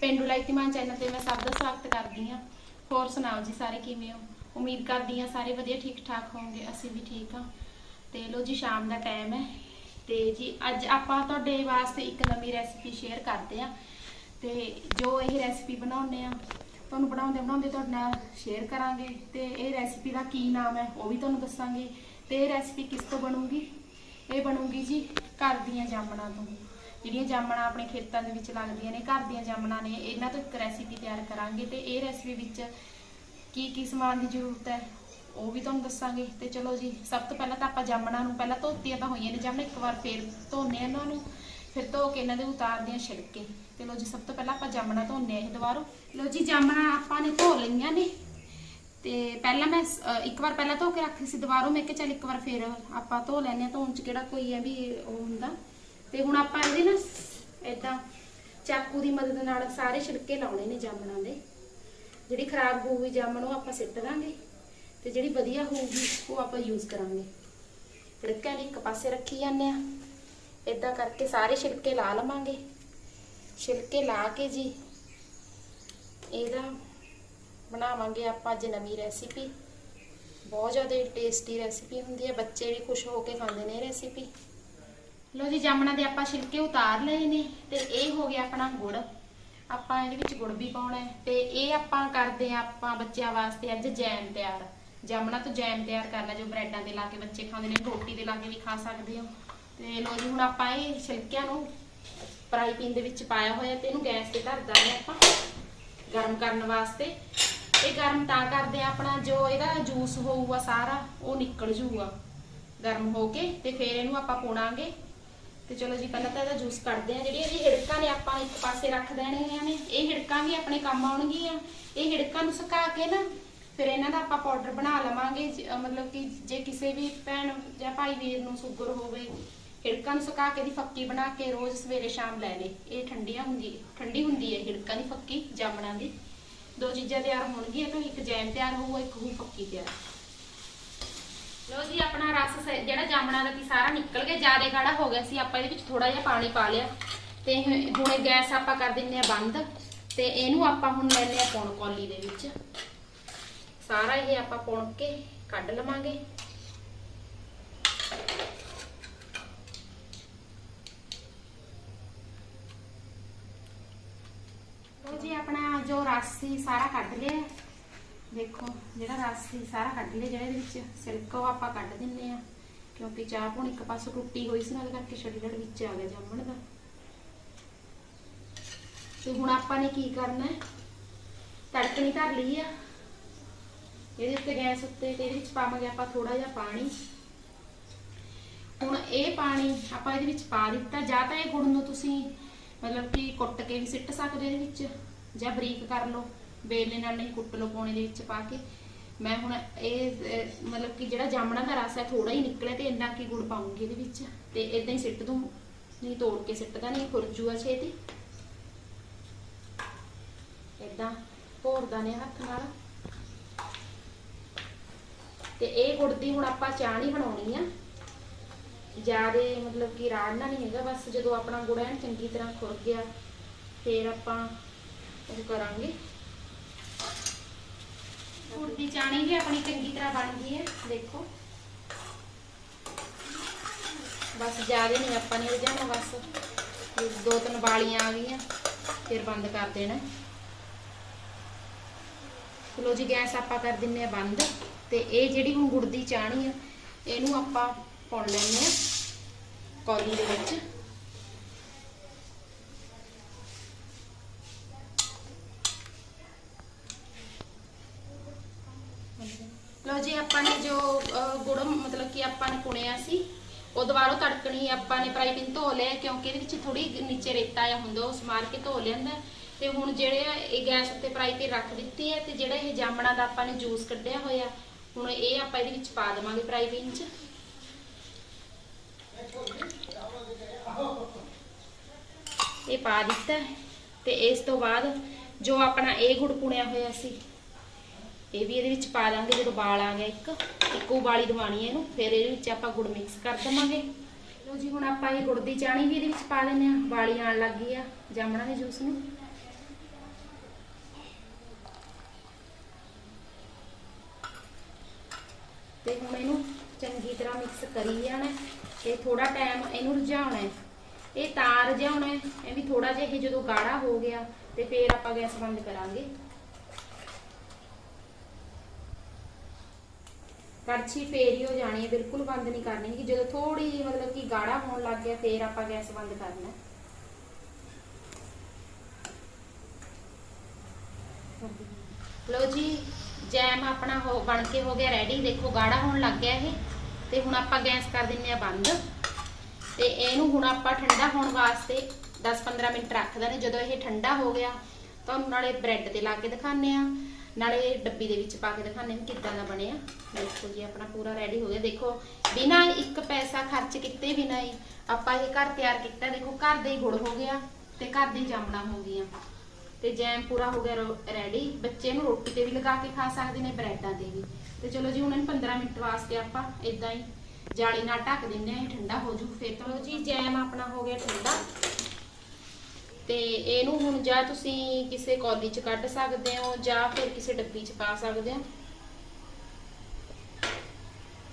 ਪਿੰਡੂ ਲਾਈਤੀਮਾਨ channel ਤੇ ਮੈਂ ਸਭ ਦਾ ਸਵਾਗਤ ਕਰਦੀ ਹਾਂ। ਹੋਰ ਸੁਣਾਓ ਜੀ ਸਾਰੇ ਕਿਵੇਂ ਹੋ? ਉਮੀਦ ਕਰਦੀ ਹਾਂ ਸਾਰੇ ਵਧੀਆ ਠੀਕ ਠਾਕ ਹੋਵੋਗੇ ਅਸੀਂ ਵੀ ਠੀਕ ਹਾਂ। ਤੇ ਲੋ ਜੀ, ਸ਼ਾਮ ਦਾ ਟਾਈਮ ਹੈ। ਤੇ ਜੀ, ਅੱਜ ਆਪਾਂ ਤੁਹਾਡੇ ਵਾਸਤੇ ਇੱਕ ਨਵੀਂ ਰੈਸਿਪੀ ਸ਼ੇਅਰ ਕਰਦੇ ਹਾਂ। ਤੇ ਜੋ ਇਹ ਰੈਸਿਪੀ ਬਣਾਉਂਦੇ ਆ ਤੁਹਾਨੂੰ ਬਣਾਉਂਦੇ ਬਣਾਉਂਦੇ ਤੁਹਾਡੇ ਨਾਲ ਸ਼ੇਅਰ ਕਰਾਂਗੇ। ਤੇ ਇਹ ਰੈਸਿਪੀ ਦਾ ਕੀ ਨਾਮ ਹੈ, ਉਹ ਵੀ ਤੁਹਾਨੂੰ ਦੱਸਾਂਗੇ। ਤੇ ਇਹ ਰੈਸਿਪੀ ਕਿਸ ਤੋਂ ਬਣੂਗੀ? ਇਹ ਬਣੂਗੀ ਜੀ ਘਰ ਦੀਆਂ ਜਾਮਣਾਂ ਤੋਂ। ਜਿਹੜੀਆਂ ਜਾਮਣਾਂ ਆਪਣੇ ਖੇਤਾਂ ਦੇ ਵਿੱਚ ਲੱਗਦੀਆਂ ਨੇ, ਘਰ ਦੀਆਂ ਜਾਮਣਾਂ ਨੇ, ਇਹਨਾਂ ਤੋਂ ਇੱਕ ਰੈਸਿਪੀ ਤਿਆਰ ਕਰਾਂਗੇ ਤੇ ਇਹ ਰੈਸਿਪੀ ਵਿੱਚ ਕੀ ਕੀ ਸਮਾਨ ਦੀ ਜ਼ਰੂਰਤ ਹੈ, ਉਹ ਵੀ ਤੁਹਾਨੂੰ ਦੱਸਾਂਗੇ। ਤੇ ਚਲੋ ਜੀ, ਸਭ ਤੋਂ ਪਹਿਲਾਂ ਤਾਂ ਆਪਾਂ ਜਾਮਣਾਂ ਨੂੰ ਪਹਿਲਾਂ ਧੋਤੀਆਂ ਤਾਂ ਹੋਈਆਂ ਨੇ ਜਾਮਣਾ ਇੱਕ ਵਾਰ ਫੇਰ ਧੋਨੇ ਆ ਇਹਨਾਂ ਨੂੰ, ਫਿਰ ਧੋ ਕੇ ਇਹਨਾਂ ਦੇ ਉਤਾਰਦੇ ਆ ਛਿਲਕੇ। ਤੇ ਲੋ ਜੀ, ਸਭ ਤੋਂ ਪਹਿਲਾਂ ਆਪਾਂ ਜਾਮਣਾ ਧੋਨੇ ਆ ਇਹ ਦੁਬਾਰਾ। ਲੋ ਜੀ, ਜਾਮਣਾਂ ਆਪਾਂ ਨੇ ਧੋ ਲਈਆਂ ਨੇ। ਤੇ ਪਹਿਲਾਂ ਮੈਂ ਇੱਕ ਵਾਰ ਪਹਿਲਾਂ ਧੋ ਕੇ ਰੱਖੀ ਸੀ ਦੁਬਾਰਾ, ਮੈਂ ਕਿਹਾ ਚੱਲ ਇੱਕ ਵਾਰ ਫੇਰ ਆਪਾਂ ਧੋ ਲੈਨੇ ਆ ਧੋਣ ਚ ਕਿਹੜਾ ਕੋਈ ਹੈ ਵੀ ਉਹ ਹੁੰਦਾ। ਤੇ ਹੁਣ ਆਪਾਂ ਇਹਦੇ ਨਾ ਇਦਾਂ ਚਾਕੂ ਦੀ ਮਦਦ ਨਾਲ ਸਾਰੇ ਛਿਲਕੇ ਲਾਉਣੇ ਨੇ ਜਾਮਣਾਂ ਦੇ। ਜਿਹੜੀ ਖਰਾਬ ਹੋਊਗੀ ਜਾਮਣ ਉਹ ਆਪਾਂ ਸਿੱਟ ਦਾਂਗੇ ਤੇ ਜਿਹੜੀ ਵਧੀਆ ਹੋਊਗੀ ਉਹ ਆਪਾਂ ਯੂਜ਼ ਕਰਾਂਗੇ। ਛਿਲਕਿਆਂ ਨੂੰ ਇੱਕ ਪਾਸੇ ਰੱਖੀ ਜਾਂਦੇ ਆ। ਇਦਾਂ ਕਰਕੇ ਸਾਰੇ ਛਿਲਕੇ ਲਾ ਲਵਾਂਗੇ। ਛਿਲਕੇ ਲਾ ਕੇ ਜੀ ਇਹਦਾ ਬਣਾਵਾਂਗੇ ਆਪਾਂ ਅੱਜ ਨਵੀਂ ਰੈਸਿਪੀ ਬਹੁਤ ਜ਼ਿਆਦਾ ਟੇਸਟੀ ਰੈਸਿਪੀ ਹੁੰਦੀ ਹੈ। ਬੱਚੇ ਵੀ ਖੁਸ਼ ਹੋ ਕੇ ਖਾਂਦੇ ਨੇ ਇਹ ਰੈਸਿਪੀ ਲੋ ਜੀ, ਜਾਮਣਾ ਦੇ ਆਪਾਂ ਛਿਲਕੇ ਉਤਾਰ ਲਏ ਨੇ ਤੇ ਇਹ ਹੋ ਗਿਆ ਆਪਣਾ ਗੁੜ। ਆਪਾਂ ਇਹਦੇ ਵਿੱਚ ਗੁੜ ਵੀ ਪਾਉਣਾ ਹੈ ਤੇ ਇਹ ਆਪਾਂ ਕਰਦੇ ਆ ਆਪਾਂ ਬੱਚਿਆਂ ਵਾਸਤੇ ਅੱਜ ਜੈਮ ਤਿਆਰ। ਜਾਮਣਾ ਤੋਂ ਜੈਮ ਤਿਆਰ ਕਰਨਾ ਜੋ ਬ੍ਰੈਡਾਂ ਤੇ ਲਾ ਕੇ ਬੱਚੇ ਖਾਂਦੇ ਨੇ, ਰੋਟੀ ਤੇ ਲਾ ਕੇ ਵੀ ਖਾ ਸਕਦੇ ਹੋ। ਤੇ ਲੋ ਜੀ, ਹੁਣ ਆਪਾਂ ਇਹ ਛਿਲਕਿਆਂ ਨੂੰ ਫਰਾਈ ਪੈਨ ਦੇ ਵਿੱਚ ਪਾਇਆ ਹੋਇਆ ਤੇ ਇਹਨੂੰ ਗੈਸ ਤੇ ਧਰ ਦਾਂਗੇ ਆਪਾਂ ਗਰਮ ਕਰਨ ਵਾਸਤੇ। ਇਹ ਗਰਮ ਤਾਂ ਕਰਦੇ ਆ ਆਪਣਾ ਜੋ ਇਹਦਾ ਜੂਸ ਹੋਊਗਾ ਸਾਰਾ, ਉਹ ਨਿਕਲ ਜੂਗਾ। ਗਰਮ ਹੋ ਕੇ ਤੇ ਫਿਰ ਇਹਨੂੰ ਆਪਾਂ ਪੁਣਾਂਗੇ। ਤੇ ਚਲੋ ਜੀ, ਪਹਿਲਾਂ ਤਾਂ ਇਹਦਾ ਜੂਸ ਕੱਢਦੇ ਆ ਜਿਹੜੀਆਂ ਇਹ ਹਿੜਕਾਂ ਨੇ, ਆਪਾਂ ਇੱਕ ਪਾਸੇ ਰੱਖ ਦੇਣੀਆਂ ਨੇ ਇਹ ਹਿੜਕਾਂ ਵੀ ਆਪਣੇ ਕੰਮ ਆਉਣਗੀਆਂ। ਇਹ ਹਿੜਕਾਂ ਨੂੰ ਸੁਕਾ ਕੇ ਨਾ, ਫਿਰ ਇਹਨਾਂ ਦਾ ਆਪਾਂ ਪਾਊਡਰ ਬਣਾ ਲਵਾਂਗੇ। ਮਤਲਬ ਕਿ ਜੇ ਕਿਸੇ ਵੀ ਭੈਣ ਜਾਂ ਭਾਈ ਵੀਰ ਨੂੰ ਸ਼ੂਗਰ ਹੋਵੇ, ਹਿੜਕਾਂ ਨੂੰ ਸੁਕਾ ਕੇ ਦੀ ਫੱਕੀ ਬਣਾ ਕੇ ਰੋਜ਼ ਸਵੇਰੇ ਸ਼ਾਮ ਲੈ ਲੇ। ਇਹ ਠੰਡੀਆਂ ਹੁੰਦੀ, ਠੰਡੀ ਹੁੰਦੀ ਹੈ ਹਿੜਕਾਂ ਦੀ ਫੱਕੀ, ਜਾਮਣਾਂ ਦੀ। ਦੋ ਚੀਜ਼ਾਂ ਤਿਆਰ ਹੋਣਗੀਆਂ ਤਾਂ ਇੱਕ ਜੈਮ ਤਿਆਰ ਹੋਊਗਾ, ਇੱਕ ਹੋਊ ਫੱਕੀ ਤਿਆਰ। ਲੋ ਜੀ, ਆਪਣਾ ਰਸ ਜਿਹੜਾ ਜਾਮਣਾ ਦਾ ਸੀ ਸਾਰਾ ਨਿਕਲ ਗਿਆ, ਜ਼ਿਆਦਾ ਗਾੜਾ ਹੋ ਗਿਆ ਸੀ, ਆਪਾਂ ਇਹਦੇ ਵਿੱਚ ਥੋੜਾ ਜਿਹਾ ਪਾਣੀ ਪਾ ਲਿਆ। ਤੇ ਹੁਣ ਗੈਸ ਆਪਾਂ ਕਰ ਦਿੰਨੇ ਆ ਬੰਦ, ਤੇ ਇਹਨੂੰ ਆਪਾਂ ਹੁਣ ਲੈਨੇ ਆ ਪੌਣ ਕੌਲੀ ਦੇ ਵਿੱਚ। ਸਾਰਾ ਇਹ ਆਪਾਂ ਪੁਣ ਕੇ ਕੱਢ ਲਵਾਂਗੇ। ਲੋ ਜੀ, ਆਪਣਾ ਜੋ ਰਸ ਸੀ, ਸਾਰਾ ਕੱਢ ਲਿਆ। ਦੇਖੋ, ਜਿਹੜਾ ਰਸ ਸੀ, ਸਾਰਾ ਕੱਢ ਲਿਆ ਜਿਹੜਾ ਇਹਦੇ ਵਿੱਚ ਸਿਲਕ ਉਹ ਆਪਾਂ ਕੱਢ ਦਿੰਨੇ ਆ ਕਿਉਂਕਿ ਚਾਹ ਪੂਣ ਇੱਕ ਪਾਸੋਂ ਟੁੱਟੀ ਹੋਈ ਸੀ, ਨਾਲ ਕਰਕੇ ਛੱਡੜ ਵਿੱਚ ਆ ਗਿਆ ਜੰਮਣ ਦਾ। ਤੇ ਹੁਣ ਆਪਾਂ ਨੇ ਕੀ ਕਰਨਾ ਹੈ? ਤੜਕਣੀ ਧਰ ਲਈ ਆ। ਇਹਦੇ ਉੱਤੇ ਗੈਸ ਉੱਤੇ, ਤੇ ਇਹਦੇ ਵਿੱਚ ਪਾਵਾਂਗੇ ਆਪਾਂ ਥੋੜਾ ਜਿਹਾ ਪਾਣੀ। ਹੁਣ ਇਹ ਪਾਣੀ ਆਪਾਂ ਇਹਦੇ ਵਿੱਚ ਪਾ ਦਿੱਤਾ। ਜਾਂ ਤਾਂ ਇਹ ਗੁੜ ਨੂੰ ਤੁਸੀਂ ਮਤਲਬ ਕਿ ਕੁੱਟ ਕੇ ਵੀ ਸਿੱਟ ਸਕਦੇ ਇਹਦੇ ਵਿੱਚ, ਜਾਂ ਬਰੀਕ ਕਰ ਲਓ। ਬੇਲਣੇ ਨਾਲ ਨਹੀਂ ਕੁੱਟ ਲਓ ਪਾਣੀ ਦੇ ਵਿੱਚ ਪਾ ਕੇ। ਮੈਂ ਹੁਣ ਇਹ ਅਹ, ਮਤਲਬ ਕਿ ਜਿਹੜਾ ਜਾਮਣਾ ਦਾ ਰਸ ਹੈ ਥੋੜਾ ਹੀ ਨਿਕਲੇ ਤੇ ਇੰਨਾ ਕੀ ਗੁੜ ਪਾਉਂਗੀ ਇਹਦੇ ਵਿੱਚ। ਤੇ ਇਦਾਂ ਹੀ ਸਿੱਟ ਦੂੰ। ਨਹੀਂ ਤੋੜ ਕੇ ਸਿੱਟਦਾ ਨਹੀਂ ਖੁਰਜੂਆ ਛੇਤੀ। ਇਦਾਂ ਭੋਰਦਾ ਨੇ ਹੱਥ ਨਾਲ। ਤੇ ਇਹ ਗੁੜ ਦੀ ਹੁਣ ਆਪਾਂ ਚਾਹ ਨਹੀਂ ਬਣਾਉਣੀ ਆ। ਜਿਆਦੇ ਮਤਲਬ ਕਿ ਰਾੜਨਾ ਨਹੀਂ ਹੈਗਾ ਬਸ ਜਦੋਂ ਆਪਣਾ ਗੁੜ ਐਨ ਚੰਗੀ ਤਰ੍ਹਾਂ ਖੁਰ ਗਿਆ ਫੇਰ ਆਪਾਂ ਉਹ ਕਰਾਂਗੇ। ਗੁੜ ਦੀ ਚਾਣੀ ਵੀ ਆਪਣੀ ਚੰਗੀ ਤਰ੍ਹਾਂ ਬਣ ਗਈ ਹੈ, ਦੇਖੋ। ਬਸ ਜ਼ਿਆਦਾ ਨਹੀਂ, ਆਪਾਂ ਨੇ ਜਾਣਾ ਬਸ। ਦੋ ਤਿੰਨ ਬਾਲੀਆਂ ਆ ਗਈਆਂ, ਫਿਰ ਬੰਦ ਕਰ ਦੇਣਾ। ਚਲੋ ਜੀ, ਗੈਸ ਆਪਾਂ ਕਰ ਦਿੰਨੇ ਆ ਬੰਦ, ਤੇ ਇਹ ਜਿਹੜੀ ਹੁਣ ਗੁੜ ਦੀ ਚਾਣੀ ਆ, ਇਹਨੂੰ ਆਪਾਂ ਪਾਉਣ ਲੈਣੇ ਆ ਕੌਲੀ ਦੇ ਵਿੱਚ ਲੋ ਜੀ ਆਪਾਂ ਨੇ ਜੋ ਗੁੜ ਮਤਲਬ ਕਿ ਆਪਾਂ ਨੇ ਪੁਣਿਆ ਸੀ, ਉਹ ਦੁਬਾਰਾ ਤੜਕਣੀ ਆਪਾਂ ਨੇ ਫਰਾਈ ਪੈਨ ਧੋ ਲਿਆ, ਕਿਉਂਕਿ ਇਹਦੇ ਵਿੱਚ ਥੋੜੀ ਨੀਚੇ ਰੇਤਾ ਆ ਹੁੰਦਾ ਉਸ ਮਾਰ ਕੇ ਧੋ ਲੈਂਦਾ ਤੇ ਹੁਣ ਜਿਹੜੇ ਆ ਇਹ ਗੈਸ ਉੱਤੇ ਫਰਾਈ ਤੇ ਰੱਖ ਦਿੱਤੀ ਹੈ, ਤੇ ਜਿਹੜਾ ਇਹ ਜਾਮਣਾ ਦਾ ਆਪਾਂ ਨੇ ਜੂਸ ਕੱਢਿਆ ਹੋਇਆ, ਹੁਣ ਇਹ ਆਪਾਂ ਇਹਦੇ ਵਿੱਚ ਪਾ ਦੇਵਾਂਗੇ ਫਰਾਈ ਪੈਨ 'ਚ। ਇਹ ਪਾ ਦਿੱਤਾ ਤੇ ਇਸ ਤੋਂ ਬਾਅਦ ਜੋ ਆਪਣਾ ਇਹ ਗੁੜ ਪੁਣਿਆ ਹੋਇਆ ਸੀ ਇਹ ਵੀ ਇਹਦੇ ਵਿੱਚ ਪਾ ਦਾਂਗੇ, ਜਦੋਂ ਬਾਲ ਆ ਗਿਆ ਇੱਕ ਇੱਕ ਉਬਾਲੀ ਦਵਾਣੀ ਹੈ ਇਹਨੂੰ, ਫਿਰ ਇਹਦੇ ਵਿੱਚ ਆਪਾਂ ਗੁੜ ਮਿਕਸ ਕਰ ਦਵਾਂਗੇ। ਲੋ ਜੀ, ਹੁਣ ਆਪਾਂ ਇਹ ਗੁੜ ਦੀ ਚਾਣੀ ਵੀ ਇਹਦੇ ਵਿੱਚ ਪਾ ਦਿੰਨੇ ਆ ਬਾਲੀ ਆਣ ਲੱਗ ਗਈ ਆ, ਜਾਮਣਾ ਦੇ ਜੂਸ ਨੂੰ। ਤੇ ਹੁਣ ਇਹਨੂੰ ਚੰਗੀ ਤਰ੍ਹਾਂ ਮਿਕਸ ਕਰੀ ਜਾਣਾ ਇਹ ਥੋੜਾ ਟਾਈਮ ਇਹਨੂੰ ਰਝਾਉਣਾ ਹੈ। ਇਹ ਤਾਰ ਜਿਹਾ ਹੋਣਾ ਇਹ ਵੀ ਥੋੜਾ ਜਿਹਾ ਇਹ ਜਦੋਂ ਗਾੜਾ ਹੋ ਗਿਆ, ਤੇ ਫੇਰ ਆਪਾਂ ਗੈਸ ਬੰਦ ਕਰਾਂਗੇ। ਕੜਛੀ ਫੇਰ ਹੀ ਹੋ ਜਾਣੀ ਹੈ, ਬਿਲਕੁਲ ਬੰਦ ਨਹੀਂ ਕਰਨੀ ਕਿ ਜਦੋਂ ਥੋੜੀ ਜਿਹੀ ਮਤਲਬ ਕਿ ਗਾੜਾ ਹੋਣ ਲੱਗ ਗਿਆ, ਫੇਰ ਆਪਾਂ ਗੈਸ ਬੰਦ ਕਰਨਾ ਹੈ। ਜੀ, ਜੈਮ ਆਪਣਾ ਹੋ, ਬਣ ਕੇ ਹੋ ਗਿਆ ਰੈਡੀ ਦੇਖੋ, ਗਾੜਾ ਹੋਣ ਲੱਗ ਗਿਆ ਇਹ, ਤੇ ਹੁਣ ਆਪਾਂ ਗੈਸ ਕਰ ਦਿੰਨੇ ਆ ਬੰਦ। ਤੇ ਇਹਨੂੰ ਹੁਣ ਆਪਾਂ ਠੰਡਾ ਹੋਣ ਵਾਸਤੇ 10-15 ਮਿੰਟ ਰੱਖ ਦਿੰਦੇ ਜਦੋਂ ਇਹ ਠੰਡਾ ਹੋ ਗਿਆ, ਤੁਹਾਨੂੰ ਨਾਲੇ ਬ੍ਰੈਡ ਤੇ ਲਾ ਕੇ ਦਿਖਾਣੇ ਆ ਨਾਲੇ ਡੱਬੀ ਦੇ ਵਿੱਚ ਪਾ ਕੇ ਦਿਖਾਣੇ ਵੀ ਕਿੱਦਾਂ ਦਾ ਬਣਿਆ। ਦੇਖੋ ਜੀ, ਆਪਣਾ ਪੂਰਾ ਰੈਡੀ ਹੋ ਗਿਆ। ਦੇਖੋ, ਬਿਨਾਂ ਇੱਕ ਪੈਸਾ ਖਰਚ ਕੀਤੇ, ਬਿਨਾਂ ਹੀ ਆਪਾਂ ਇਹ ਘਰ ਤਿਆਰ ਕੀਤਾ। ਦੇਖੋ, ਘਰ ਦੇ ਹੀ ਗੁੜ ਹੋ ਗਿਆ ਤੇ ਘਰ ਦੀ ਜਾਮਣਾ ਹੋ ਗਈਆਂ। ਤੇ ਜੈਮ ਪੂਰਾ ਹੋ ਗਿਆ ਰੈਡੀ ਬੱਚੇ ਨੂੰ ਰੋਟੀ ਤੇ ਵੀ ਲਗਾ ਕੇ ਖਾ ਸਕਦੇ ਨੇ, ਬ੍ਰੈਡਾਂ ਤੇ ਵੀ। ਤੇ ਚਲੋ ਜੀ, ਹੁਣ ਇਹਨੂੰ 15 ਮਿੰਟ ਵਾਸਤੇ ਆਪਾਂ ਇਦਾਂ ਹੀ ਜਾਲੀ ਨਾਲ ਢੱਕ ਦਿੰਦੇ ਆ ਇਹ ਠੰਡਾ ਹੋ ਜੂ। ਫਿਰ ਚਲੋ ਜੀ, ਜੈਮ ਆਪਣਾ ਹੋ ਗਿਆ ਠੰਡਾ। ਤੇ ਇਹਨੂੰ ਹੁਣ ਜਾਂ ਤੁਸੀਂ ਕਿਸੇ ਕੌਲੀ 'ਚ ਕੱਢ ਸਕਦੇ ਹੋ ਜਾਂ ਫਿਰ ਕਿਸੇ ਡੱਬੀ 'ਚ ਪਾ ਸਕਦੇ ਹੋ।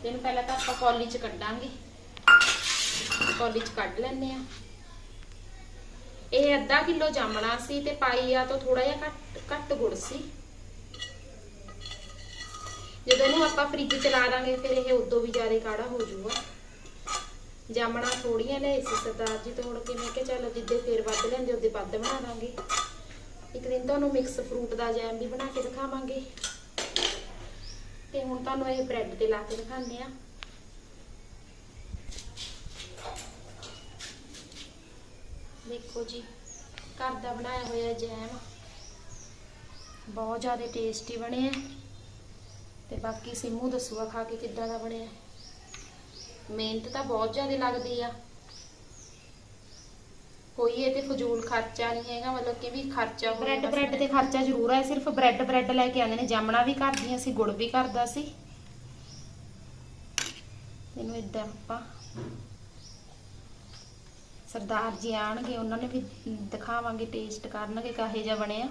ਇਹਨੂੰ ਪਹਿਲਾਂ ਤਾਂ ਆਪਾਂ ਕੌਲੀ 'ਚ ਕੱਢਾਂਗੇ। ਕੌਲੀ 'ਚ ਕੱਢ ਲੈਂਦੇ ਆ ਇਹ ਅੱਧਾ ਕਿਲੋ ਜਾਮਣਾ ਸੀ ਤੇ ਪਾਈ ਆ ਤੋਂ ਥੋੜਾ ਜਿਹਾ ਘੱਟ ਘੱਟ ਗੁੜ ਸੀ। ਜਦੋਂ ਇਹਨੂੰ ਆਪਾਂ ਫ੍ਰਿਜ ਚ ਲਾ ਦਾਂਗੇ, ਫਿਰ ਇਹ ਉਦੋਂ ਵੀ ਜ਼ਿਆਦਾ ਕਾੜਾ ਹੋ ਜਾਊਗਾ। ਜਾਮਣਾ ਥੋੜੀਆਂ ਲਿਆਈ ਸੀ ਸਰਦਾਰ ਜੀ ਤੋੜ ਕੇ ਮੈਂ ਕਿਹਾ ਚੱਲ ਜਿੱਦੇ ਫੇਰ ਵੱਧ ਲੈਂਦੇ, ਉਹਦੇ ਵੱਧ ਬਣਾ ਦਾਂਗੇ। ਇੱਕ ਦਿਨ ਤੁਹਾਨੂੰ ਮਿਕਸ ਫਰੂਟ ਦਾ ਜੈਮ ਵੀ ਬਣਾ ਕੇ ਦਿਖਾਵਾਂਗੇ। ਤੇ ਹੁਣ ਤੁਹਾਨੂੰ ਇਹ ਬ੍ਰੈਡ ਤੇ ਲਾ ਕੇ ਦਿਖਾਉਂਦੇ ਆ ਦੇਖੋ ਜੀ, ਘਰ ਦਾ ਬਣਾਇਆ ਹੋਇਆ ਜੈਮ ਬਹੁਤ ਜ਼ਿਆਦਾ ਟੇਸਟੀ ਬਣਿਆ ਤੇ ਬਾਕੀ ਸਿੰਮੂ ਦੱਸੂਗਾ ਖਾ ਕੇ ਕਿੱਦਾਂ ਦਾ ਬਣਿਆ। ਮਿਹਨਤ ਤਾਂ ਬਹੁਤ ਜ਼ਿਆਦਾ ਲੱਗਦੀ ਆ। ਕੋਈ ਇਹ ਤੇ ਫਜ਼ੂਲ ਖਰਚਾ ਨਹੀਂ ਹੈਗਾ ਮਤਲਬ ਕਿ ਵੀ ਖਰਚਾ ਬ੍ਰੈਡ ਬ੍ਰੈਡ ਤੇ ਖਰਚਾ ਜ਼ਰੂਰ ਹੈ ਸਿਰਫ ਬ੍ਰੈਡ ਬ੍ਰੈਡ ਲੈ ਕੇ ਆਉਂਦੇ ਨੇ। ਜਾਮਣਾ ਵੀ ਕਰਦੀਆਂ ਸੀ ਗੁੜ ਵੀ ਕਰਦਾ ਸੀ। ਇਹਨੂੰ ਇਦਾਂ ਆਪਾਂ ਸਰਦਾਰ ਜੀ ਆਣਗੇ ਉਹਨਾਂ ਨੇ ਵੀ ਦਿਖਾਵਾਂਗੇ ਟੇਸਟ ਕਰਨਗੇ ਕਾਹੇ ਜਿਹਾ ਬਣਿਆ।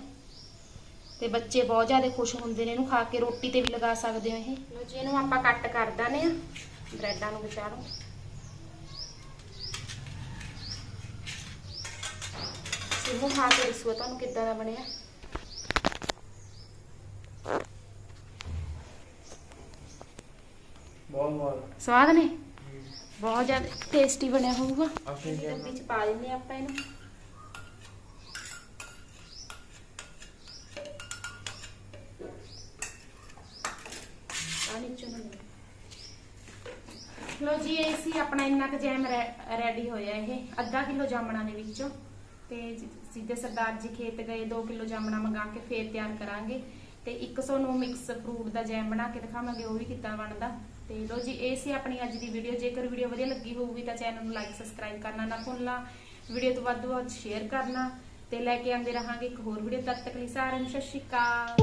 ਤੇ ਬੱਚੇ ਬਹੁਤ ਜ਼ਿਆਦਾ ਖੁਸ਼ ਹੁੰਦੇ ਨੇ ਇਹਨੂੰ ਖਾ ਕੇ ਰੋਟੀ ਤੇ ਵੀ ਲਗਾ ਸਕਦੇ ਹੋ ਇਹ। ਲੋ ਜੀ ਇਹਨੂੰ ਆਪਾਂ ਕੱਟ ਕਰ ਦਾਨੇ ਆ। ਬ੍ਰੈਡਾਂ ਨੂੰ ਵਿਚਾਰੋ ਸਿਮੂ ਖਾ ਕੇ ਦੱਸੋ ਤੁਹਾਨੂੰ ਕਿੱਦਾਂ ਦਾ ਬਣਿਆ? ਬਹੁਤ ਬਹੁਤ ਸਵਾਦ ਨੇ? ਬਹੁਤ ਜ਼ਿਆਦਾ ਟੇਸਟੀ ਬਣਿਆ ਹੋਊਗਾ। ਆਪਣੀ ਇਹਦੀ ਜੈਮ ਡੱਬੀ ਚ ਪਾ ਦਿੰਦੇ ਹਾਂ ਆਪਾਂ ਇਹਨੂੰ ਆ ਨੀਚੋਂ ਨਾ ਲੈ। ਲੋ ਜੀ, ਇਹ ਸੀ ਆਪਣਾ ਇੰਨਾ ਕੁ ਜੈਮ ਰੈਡੀ ਹੋਇਆ ਇਹ। ਅੱਧਾ ਕਿਲੋ ਜਾਮਣਾ ਦੇ ਵਿੱਚੋਂ। ਤੇ ਸਿੱਧੇ ਸਰਦਾਰ ਜੀ ਖੇਤ ਗਏ 2 ਕਿਲੋ ਜਾਮਣਾ ਮੰਗਾ ਕੇ ਫੇਰ ਤਿਆਰ ਕਰਾਂਗੇ। ਤੇ 100 ਨੂੰ ਮਿਕਸ ਫਰੂਟ ਦਾ ਜੈਮ ਬਣਾ ਕੇ ਦਿਖਾਵਾਂਗੇ, ਉਹ ਵੀ ਕਿੱਦਾਂ ਬਣਦਾ। ਤੇ ਲਓ ਜੀ, ਇਹ ਸੀ ਆਪਣੀ ਅੱਜ ਦੀ ਵੀਡੀਓ। ਜੇਕਰ ਵੀਡੀਓ ਵਧੀਆ ਲੱਗੀ ਹੋਊਗੀ ਤਾਂ ਚੈਨਲ ਨੂੰ ਲਾਈਕ, ਸਬਸਕ੍ਰਾਈਬ ਕਰਨਾ ਨਾ ਭੁੱਲਣਾ। ਵੀਡੀਓ ਤੋਂ ਵੱਧ ਤੋਂ ਵੱਧ ਸ਼ੇਅਰ ਕਰਨਾ। ਤੇ ਲੈ ਕੇ ਆਉਂਦੇ ਰਹਾਂਗੇ ਇੱਕ ਹੋਰ ਵੀਡੀਓ। ਤਦ ਤੱਕ ਲਈ ਸਾਰਿਆਂ ਨੂੰ ਸਤਿ ਸ਼੍ਰੀ ਅਕਾਲ।